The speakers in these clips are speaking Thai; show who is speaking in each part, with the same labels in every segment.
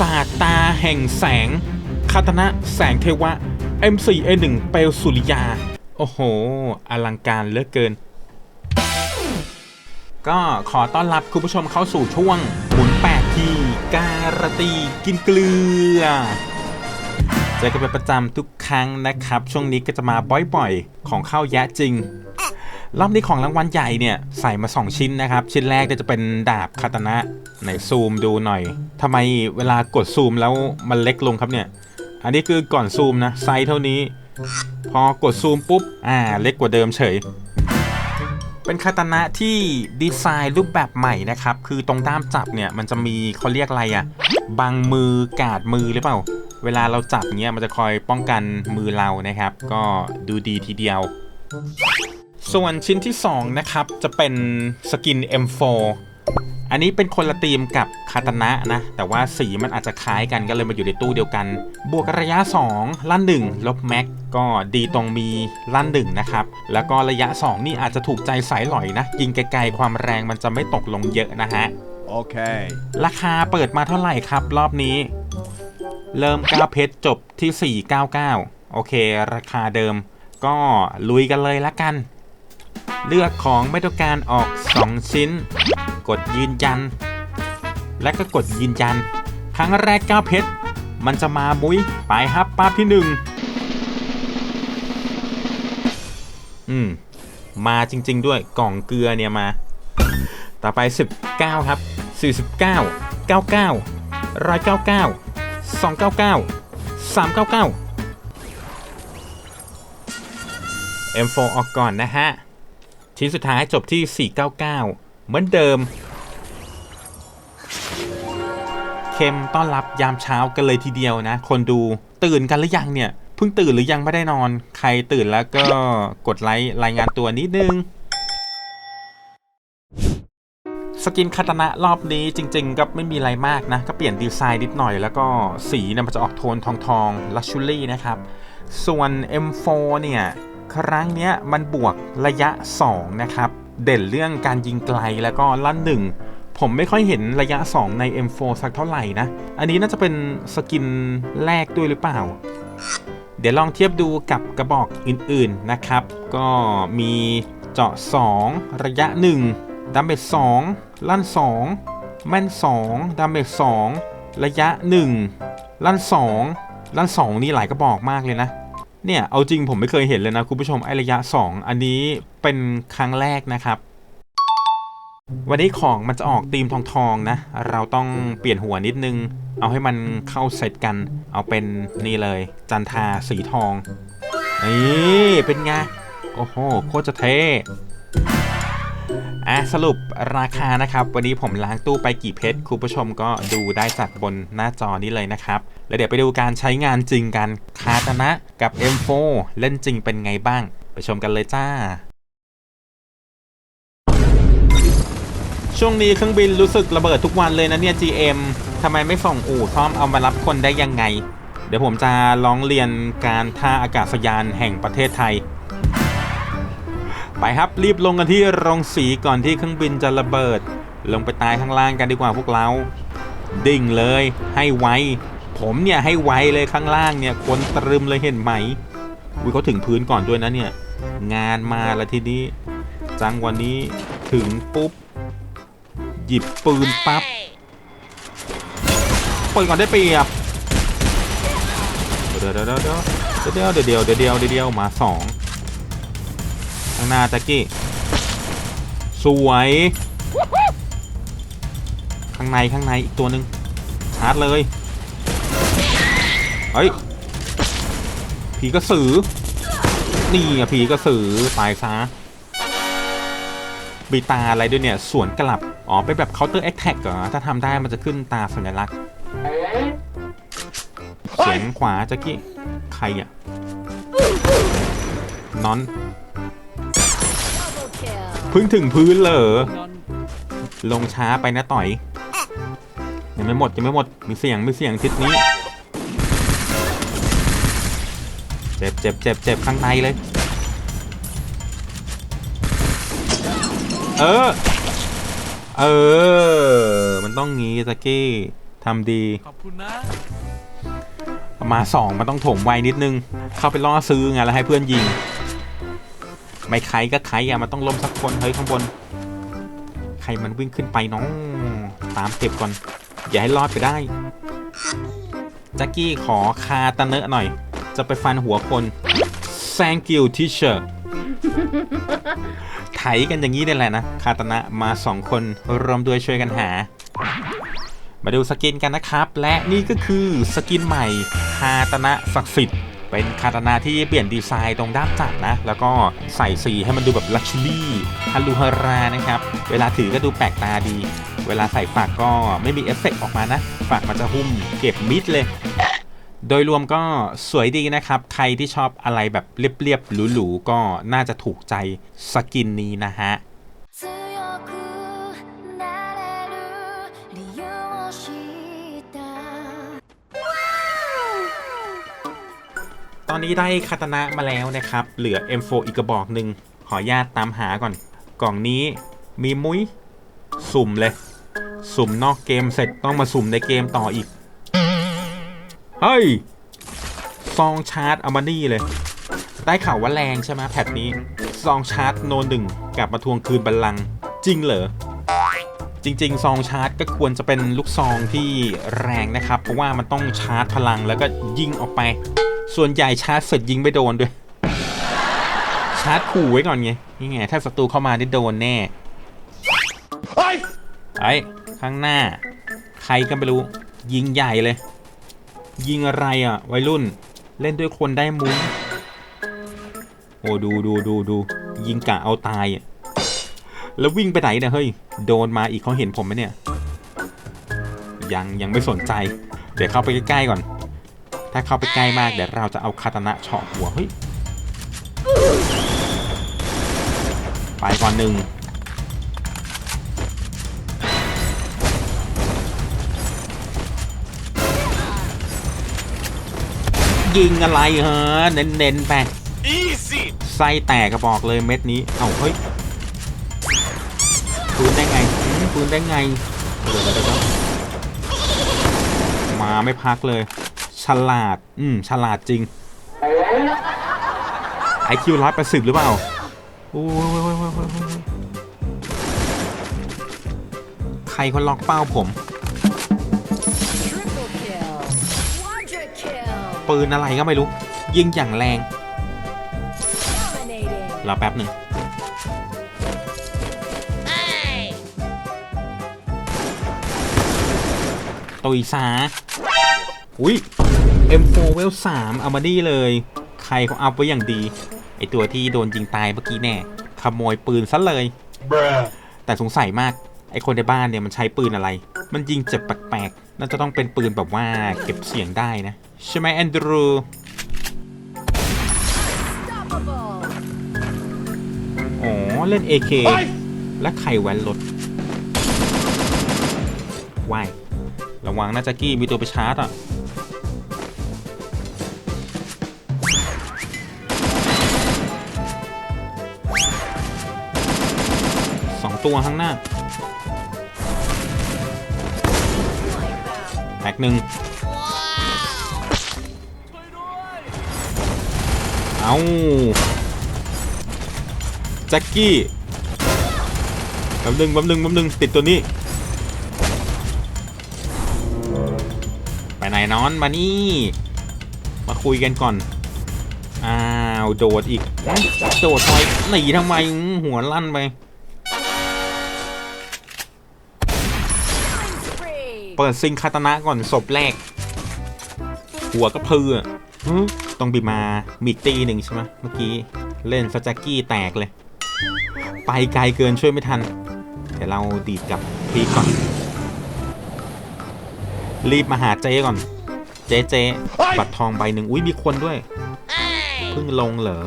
Speaker 1: ศาจตาแห่งแสง คาตนะแสงเทวะ M4A1 เปลสุริยา โอ้โห อลังการเหลือเกิน ก็ขอต้อนรับคุณผู้ชมเข้าสู่ช่วงหมุนแปดทีการตีกินเกลือเจอกันเป็นประจำทุกครั้งนะครับ ช่วงนี้ก็จะมาบ่อยๆ ของเข้าแยะจริง รอบนี้ของรางวัลใหญ่เนี่ยใส่มา 2 ชิ้นนะครับ ชิ้นแรกจะเป็นดาบคาตนะไหนซูมดูหน่อยทำไมเวลากดซูมแล้วมันเล็กลงครับเนี่ย อันนี้คือก่อนซูมนะไซส์เท่านี้ พอกดซูมปุ๊บอ่าเล็กกว่าเดิมเฉย เป็นคาตนะที่ดีไซน์รูปแบบใหม่นะครับ คือตรงด้ามจับเนี่ยมันจะมีเขาเรียกอะไรอะบังมือกาดมือหรือเปล่า เวลาเราจับเนี้ยมันจะคอยป้องกันมือเรานะครับ ก็ดูดีทีเดียว ส่วนชิ้นที่ 2 นะครับ จะเป็นสกิน M4 อันนี้เป็นคนละธีมกับคาตนะนะ แต่ว่าสีมันอาจจะคล้ายกันก็เลยมาอยู่ในตู้เดียวกัน บวกระยะ 2 ลั่น 1 ลบแม็กก็ดีตรงมีลั่น 1 นะครับ แล้วก็ระยะ 2 นี่อาจจะถูกใจสายหลอยนะ ยิงไกลๆความแรงมันจะไม่ตกลงเยอะนะฮะ
Speaker 2: Okay.
Speaker 1: ราคาเปิดมาเท่าไหร่ครับ รอบนี้ เริ่ม9เพชรจบที่ 499 โอเค ราคาเดิมก็ลุยกันเลยละกัน เลือกของไม่ต้องการออก 2 ชิ้น กดยืนยัน และก็กดยืนยัน ครั้งแรก 9 เพชร มันจะมามุ้ยไปครับป้าบที่ 1 อืม มาจริง ๆ ด้วยกล่องเกลือเนี่ยมา ต่อไป 19 ครับ 49 99 199 299 399 M4 ออกก่อนนะฮะ ชิ้นสุดท้ายจบที่ 499 เหมือนเดิม เค็มต้อนรับยามเช้ากันเลยทีเดียวนะ คนดูตื่นกันหรือยังเนี่ยเพิ่งตื่นหรือยังไม่ได้นอน ใครตื่นแล้วก็กดไลค์รายงานตัวนิดนึงสกินคาตนะรอบนี้จริง ๆ ก็ไม่มีอะไรมากนะ ก็เปลี่ยนดีไซน์นิดหน่อย แล้วก็สีเนี่ยมันจะออกโทนทองทองลักชูรี่นะครับ ส่วน M4 เนี่ย ครั้งเนี้ยมันบวกระยะ 2 นะครับ เด่นเรื่องการยิงไกลแล้วก็ลั่นหนึ่งผมไม่ค่อยเห็นระยะ 2 ใน M4 สักเท่าไหร่นะ อันนี้น่าจะเป็นสกินแรกด้วยหรือเปล่า เดี๋ยวลองเทียบดูกับกระบอกอื่นๆนะครับ ก็มีเจาะ 2 ระยะ 1ดาเมจ2ลั่น 2 แม่น 2ดาเมจ2ระยะ 1 ลั่น 2 ลั่น 2 นี่หลายกระบอกมากเลยนะ เนี่ยเอาจริงผมไม่เคยเห็นเลยนะคุณผู้ชมไอระยะ 2 อันนี้เป็นครั้งแรกนะครับ วันนี้ของมันจะออกธีมทองทองๆนะ เราต้องเปลี่ยนหัวนิดนึง เอาให้มันเข้าเสร็จกัน เอาเป็นนี่เลย จันทาสีทองนี่เป็นไงโอ้โหโคตรจะเท่ อะสรุปราคานะครับ วันนี้ผมล้างตู้ไปกี่เพชรคุณผู้ชมก็ดูได้จากบนหน้าจอนี้เลยนะครับ แล้วเดี๋ยวไปดูการใช้งานจริงกันคาตนะกับ M4 เล่นจริงเป็นไงบ้าง ไปชมกันเลยจ้าช่วงนี้เครื่องบินรู้สึกระเบิดทุกวันเลยนะเนี่ย GM ทำไมไม่ส่งอู่ซ่อมเอามารับคนได้ยังไง เดี๋ยวผมจะร้องเรียนการท่าอากาศยานแห่งประเทศไทย ไปครับรีบลงกันที่โรงสีก่อนที่เครื่องบินจะระเบิด ลงไปตายข้างล่างกันดีกว่าพวกเรา ดิ่งเลยให้ไวผมเนี่ยให้ไวเลยข้างล่างเนี่ยคนตรึมเลยเห็นไหมวิวเขาถึงพื้นก่อนด้วยนะเนี่ยงานมาแล้วทีนี้ จังวันนี้ถึงปุ๊บ หยิบปืนปั๊บปืนก่อนได้เปรียบเดี๋ยวเดี๋ยวเดี๋ยวเดี๋ยวเดี๋ยวเดี๋ยวมาสอง ข้างหน้าแจ็กกี้ สวย ข้างในข้างในอีกตัวหนึ่งชาร์จเลย เฮ้ย ผีกระสือ นี่อะผีกระสือ ตายซะมีตาอะไรด้วยเนี่ย สวนกลับ อ๋อ เป็นแบบ counter attack เหรอ ถ้าทำได้มันจะขึ้นตาสัญลักษณ์ เสียงขวาแจ็กกี้ ใครอะนอน พิ่งถึงพื้นเหรอลงช้าไปนะต่อยยังไม่หมดยังไม่หมดมีเสียงมีเสียงทิศนี้เจ็บเจ็บเจ็บเจ็บข้างในเลย เออ เออ มันต้องงี้ตะกี้ทำดี
Speaker 2: ขอบคุณนะ
Speaker 1: มาสองมันต้องโถมไวนิดนึง เข้าไปล่อซื้อไงแล้วให้เพื่อนยิง ไม่ใครก็ใครอะมันต้องล้มสักคนเฮ้ยข้างบน ใครมันวิ่งขึ้นไปน้องตามเก็บก่อน อย่าให้รอดไปได้แจ็กกี้ขอคาตะเนะหน่อย จะไปฟันหัวคน thank you teacher ไถกันอย่างนี้นี่แหละนะคาตนะมาสองคนรวมด้วยช่วยกันหา มาดูสกินกันนะครับ และนี่ก็คือสกินใหม่คาตนะศักดิ์สิทธิ์ เป็นคาตานะที่เปลี่ยนดีไซน์ตรงด้ามจับนะ แล้วก็ใส่สีให้มันดูแบบลักชัวรี่ฮัลลูฮารานะครับ เวลาถือก็ดูแปลกตาดี เวลาใส่ฝากก็ไม่มีเอฟเฟกต์ออกมานะ ฝากมันจะหุ้มเก็บมิดเลย โดยรวมก็สวยดีนะครับ ใครที่ชอบอะไรแบบเรียบๆหรูๆก็น่าจะถูกใจสกินนี้นะฮะ ตอนนี้ได้คาตนะมาแล้วนะครับ เหลือ M4 อีกกระบอกหนึ่งขอญาตตามหาก่อน กล่องนี้มีมุ้ย สุ่มเลย สุ่มนอกเกมเสร็จต้องมาสุ่มในเกมต่ออีก เฮ้ย ซองชาร์จอามานี่เลย ได้ข่าวว่าแรงใช่ไหมแพทนี้ ซองชาร์จโนหนึ่งกลับมาทวงคืนบัลลังก์จริงเหรอจริง ๆ ซองชาร์จก็ควรจะเป็นลูกซองที่แรงนะครับ เพราะว่ามันต้องชาร์จพลังแล้วก็ยิงออกไป ส่วนใหญ่ชาร์จเสร็จยิงไม่โดนด้วย ชาร์จขู่ไว้ก่อนไง นี่ไง ถ้าศัตรูเข้ามาได้โดนแน่
Speaker 2: เฮ้ย
Speaker 1: ไอ้ข้างหน้า ใครก็ไม่รู้ ยิงใหญ่เลย ยิงอะไรอะ วัยรุ่น เล่นด้วยคนได้มุ้งโอ้ดูดูดูดูยิงกะเอาตายอะ แล้ววิ่งไปไหนเนี่ยเฮ้ย โดนมาอีกเขาเห็นผมไหมเนี่ย ยังยังไม่สนใจ เดี๋ยวเข้าไปใกล้ๆก่อน ถ้าเข้าไปใกล้มากเดี๋ยวเราจะเอาคาตานะเฉาะหัวเฮ้ยไปก่อนหนึ่งยิงอะไรฮะเน้นๆไป
Speaker 2: อีซี่
Speaker 1: ไส้แตกกระบอกเลยเม็ดนี้ เอ้าเฮ้ยปืนได้ไงหืมปืนได้ไงเดี๋ยวเดี๋ยวเดี๋ยวมาไม่พักเลย ฉลาด อืม ฉลาดจริง ไอคิวร้อยแปดสิบหรือเปล่า โอ้ยใครคนล็อกเป้าผม ปืนอะไรก็ไม่รู้ ยิงอย่างแรง รอแป๊บหนึ่งตุยซาอุ้ย M4 เวล3เอามาดีเลย ใครเขาอัพไว้อย่างดี ไอตัวที่โดนยิงตายเมื่อกี้แน่ ขโมยปืนซะเลย แต่สงสัยมาก ไอคนในบ้านเนี่ยมันใช้ปืนอะไร มันยิงเจ็บแปลกๆ น่าจะต้องเป็นปืนแบบว่าเก็บเสียงได้นะ ใช่ไหมแอนดรู
Speaker 3: Unstoppable
Speaker 1: อ๋อ เล่น AK
Speaker 2: เฮ้ย
Speaker 1: และไข่แวนรถวายระวังนะแจ็กกี้มีตัวไปชาร์จอะ ตัวข้างหน้าแม็กหนึ่งเอาแจ็กกี้แป๊บนึงแป๊บนึงแป๊บนึงติดตัวนี้ ไปไหนนอนมานี่ มาคุยกันก่อน อ้าว โดดอีก โดดทำไมหนีทำไมหัวลั่นไป เปิดซิงคาตนะก่อนศพแรก หัวก็เพลือหึต้องบีมามีอีกตีหนึ่งใช่ไหมเมื่อกี้ เล่นสแจ็กกี้แตกเลย ไปไกลเกินช่วยไม่ทัน เดี๋ยวเราดีดกลับพีก่อน รีบมาหาเจ๊ก่อน เจ๊เจ๊บัตรทองใบหนึ่งอุ้ยมีคนด้วยเพิ่งลงเหรอ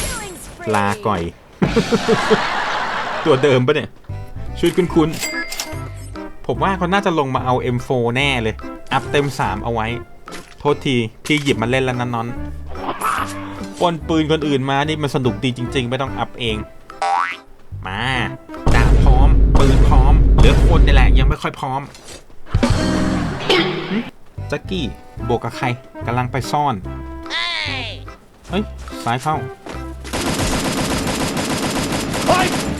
Speaker 3: Killing spree
Speaker 1: ลาก่อย ตัวเดิมปะเนี่ยช่วยคุณคุณผมว่าเขาน่าจะลงมาเอา M4 แน่เลย อัพเต็ม 3 เอาไว้ โทษที พี่หยิบมาเล่นแล้วนันนอนปนปืนคนอื่นมา นี่มันสนุกดีจริง ๆ ไม่ต้องอัพเอง มาดาบไม่ค่อยพร้อมหึแจ็กกี้บวกกับใครกำลังไปซ่อนเฮ้ยซ้ายเข้า
Speaker 2: Ay!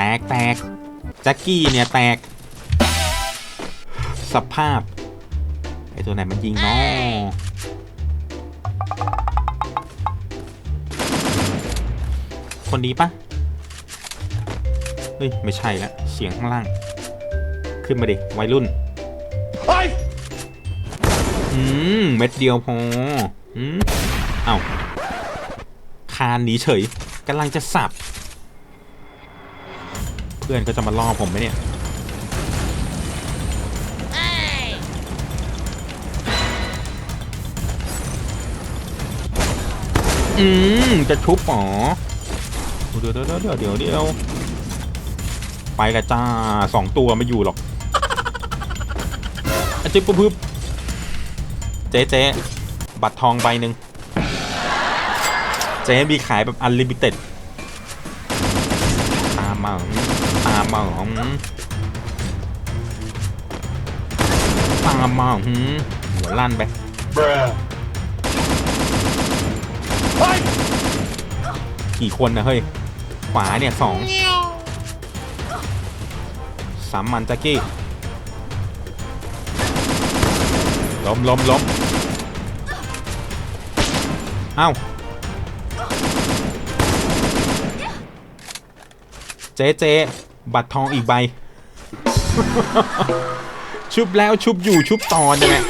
Speaker 1: แตกแตกแจ็กกี้เนี่ยแตก สภาพ ไอตัวไหนมันยิงเนาะคนนี้ปะเฮ้ย ไม่ใช่ละเสียงข้างล่าง ขึ้นมาดิ วัยรุ่น
Speaker 2: Ay!
Speaker 1: อืม เม็ดเดียวพอ อืม เอาคานหนีเฉยกำลังจะสับเพื่อนก็จะมาล่อผมไหมเนี่ยอืมจะชุบหรอเดี๋ยวเดี๋ยวเดี๋ยวเดี๋ยวเดี๋ยวไปละจ้าสองตัวไม่อยู่หรอกอะจิ๊บปุ๊บปุ๊บเจ๊เจ๊บัตรทองใบหนึ่งเจ๊มีขายแบบอันลิมิเต็ด ตามมาตามมาหืมหัวลั่นไป
Speaker 2: Bruh. Ay!
Speaker 1: กี่คนนะเฮ้ย ขวาเนี่ยสองสามมันแจ็กกี้ล้มล้มล้มเอ้าเจ๊เจ๊ บัตรทองอีกใบ ชุบแล้วชุบอยู่ชุบต่อเนี่ยแหละ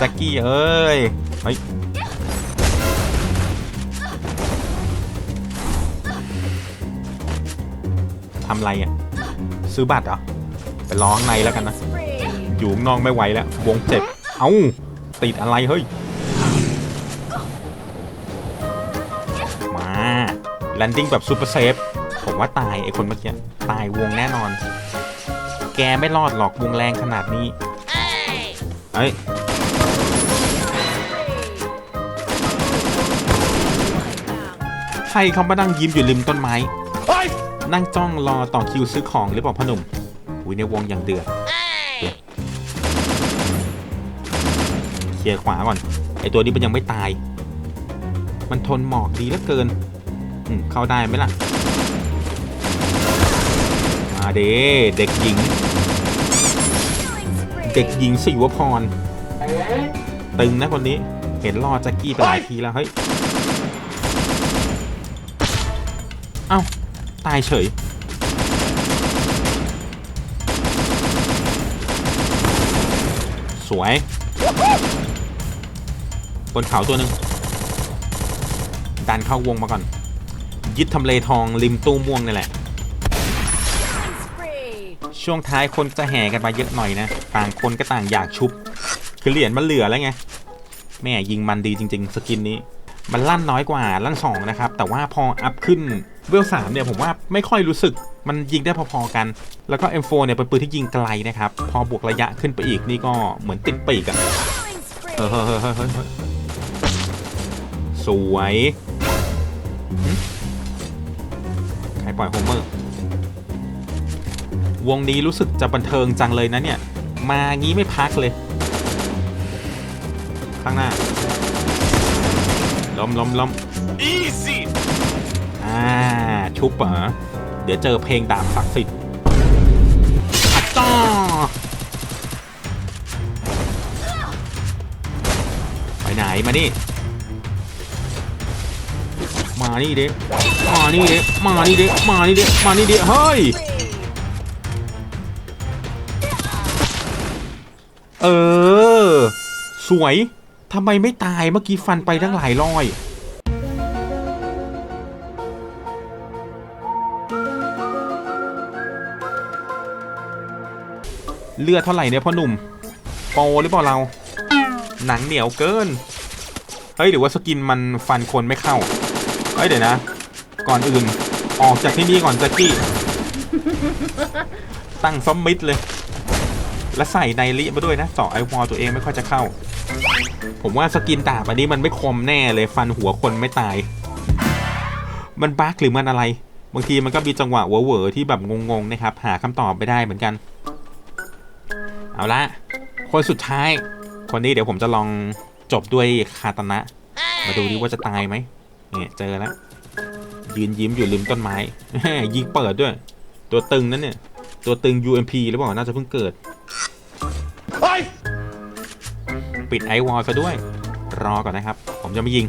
Speaker 1: จ็กกี้เอ้ยเฮ้ยทำไรอะ ซื้อบัตรเหรอ ไปร้องในแล้วกันนะ อยู่งนอกไม่ไหวแล้ว วงเจ็บ เอ้า ติดอะไรเฮ้ย มา แลนดิ้งแบบซูเปอร์เซฟ ผมว่าตายไอคนเมื่อกี้ตายวงแน่นอน แกไม่รอดหรอกวงแรงขนาดนี้เอ้ยใครเขามานั่งยิ้มอยู่ริมต้นไม้
Speaker 2: Ay!
Speaker 1: นั่งจ้องรอต่อคิวซื้อของหรือเปล่าพ่อหนุ่มอุ้ยในวงอย่างเดือดเดี๋ยวเคลียร์ขวาก่อน ไอตัวนี้มันยังไม่ตาย มันทนหมอกดีเหลือเกินอืมเข้าได้ไหมล่ะมา เด้เด็กหญิง เด็กหญิงสิวพร ตึงนะคนนี้ เห็นล่อแจ็กกี้ไปหลายทีแล้วเฮ้ย เอ้า ตายเฉย สวย บนเขาตัวหนึ่งดันเข้าวงมาก่อน ยึดทำเลทองริมตู้ม่วงนี่แหละ ช่วงท้ายคนจะแห่กันมาเยอะหน่อยนะ ต่างคนก็ต่างอยากชุบ คือเหรียญมันเหลือแล้วไง แม่ยิงมันดีจริง ๆ สกินนี้ มันลั่นน้อยกว่าลั่นสองนะครับ แต่ว่าพออัพขึ้นเวลสามเนี่ยผมว่าไม่ค่อยรู้สึกมันยิงได้พอๆกัน แล้วก็ M4 เนี่ยเป็นปืนที่ยิงไกลนะครับ พอบวกระยะขึ้นไปอีกนี่ก็เหมือนติดปีกอะเฮ้ยสวย ใครปล่อยโฮเมอร์ วงนี้รู้สึกจะบันเทิงจังเลยนะเนี่ย มางี้ไม่พักเลย ข้างหน้าล้มล้มล้ม
Speaker 2: Easy!
Speaker 1: อ่า ชุบเหรอเดี๋ยวเจอเพลงดาบศักดิ์สิทธิ์อัดจ้อไปไหนมานี่มานี่เด็มานี่เด็มานี่เด็มานี่เด็มานี่เด็เฮ้ย เออ สวยทำไมไม่ตายเมื่อกี้ฟันไปตั้งหลายร้อยเลือดเท่าไหร่เนี่ยพ่อหนุ่มโปหรือเปล่าเรา หนังเหนียวเกิน เฮ้ยหรือว่าสกินมันฟันคนไม่เข้า เฮ้ยเดี๋ยวนะ ก่อนอื่น ออกจากที่นี่ก่อนจ็กกี้ ตั้งซอมมิดเลย แล้วใส่ไนลิมาด้วยนะต่อไอวอลตัวเองไม่ค่อยจะเข้า ผมว่าสกินดาบอันนี้มันไม่คมแน่เลยฟันหัวคนไม่ตาย มันบั๊กหรือมันอะไร บางทีมันก็มีจังหวะเวอร์ที่แบบงงๆนะครับ หาคำตอบไม่ได้เหมือนกัน เอาละคนสุดท้าย คนนี้เดี๋ยวผมจะลองจบด้วยคาตนะ มาดูดิว่าจะตายไหมเนี่ยเจอแล้วยืนยิ้มอยู่ริมต้นไม้ยิงเปิดด้วย ตัวตึงนั่นเนี่ย ตัวตึง UMP หรือเปล่าน่าจะเพิ่งเกิด ปิดไอวอลซะด้วย รอก่อนนะครับ ผมจะไม่ยิง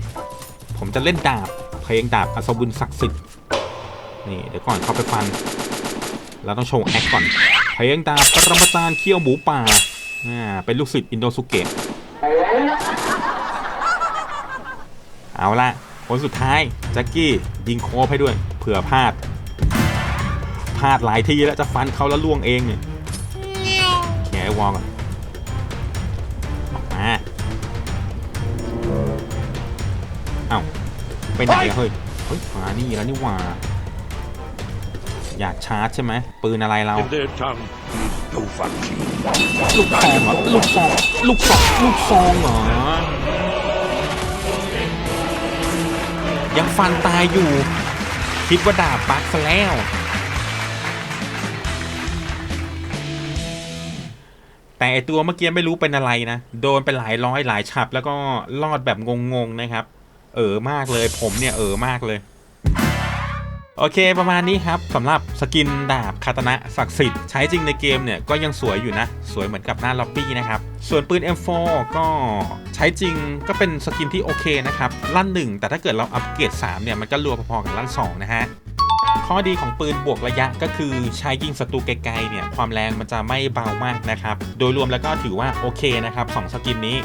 Speaker 1: ผมจะเล่นดาบ เพลงดาบอัศวินศักดิ์สิทธิ์ นี่เดี๋ยวก่อนเข้าไปฟัน เราต้องโชว์แอคก่อน เพลงดาบปรมาจารย์เขี้ยวหมูป่า อ่า เป็นลูกศิษย์อินโดสุเกะ เอาละคนสุดท้ายแจ็คกี้ยิงโคบให้ด้วย เผื่อพลาด พลาดหลายทีแล้วจะฟันเขาแล้วล่วงเองเนี่ยแขไวอลก่อน เอ้าไปไหนอะเฮ้ยเฮ้ยมานี่แล้วนี่หว่า อยากชาร์จใช่ไหมปืนอะไรเรา
Speaker 2: in their tongue is no function.
Speaker 1: ลูกซองเหรอลูกซองลูกซองลูกซองเหรอ ยังฟันตายอยู่ คิดว่าดาบบักซะแล้ว แต่ไอตัวเมื่อกี้ไม่รู้เป็นอะไรนะ โดนไปหลายร้อยหลายฉับ แล้วก็รอดแบบงงๆนะครับ เออมากเลยผมเนี่ยเออมากเลย โอเคประมาณนี้ครับสำหรับสกินดาบคาตนะศักดิ์สิทธิ์ใช้จริงในเกมเนี่ยก็ยังสวยอยู่นะ สวยเหมือนกับหน้าล็อบบี้นะครับ ส่วนปืน M4 ก็ใช้จริงก็เป็นสกินที่โอเคนะครับลั่นหนึ่งแต่ถ้าเกิดเราอัปเกรด3เนี่ยมันก็รัวพอๆกับลั่น2นะฮะ ข้อดีของปืนบวกระยะก็คือใช้ยิงศัตรูไกลๆเนี่ยความแรงมันจะไม่เบามากนะครับ โดยรวมแล้วก็ถือว่าโอเคนะครับสองสกินนี้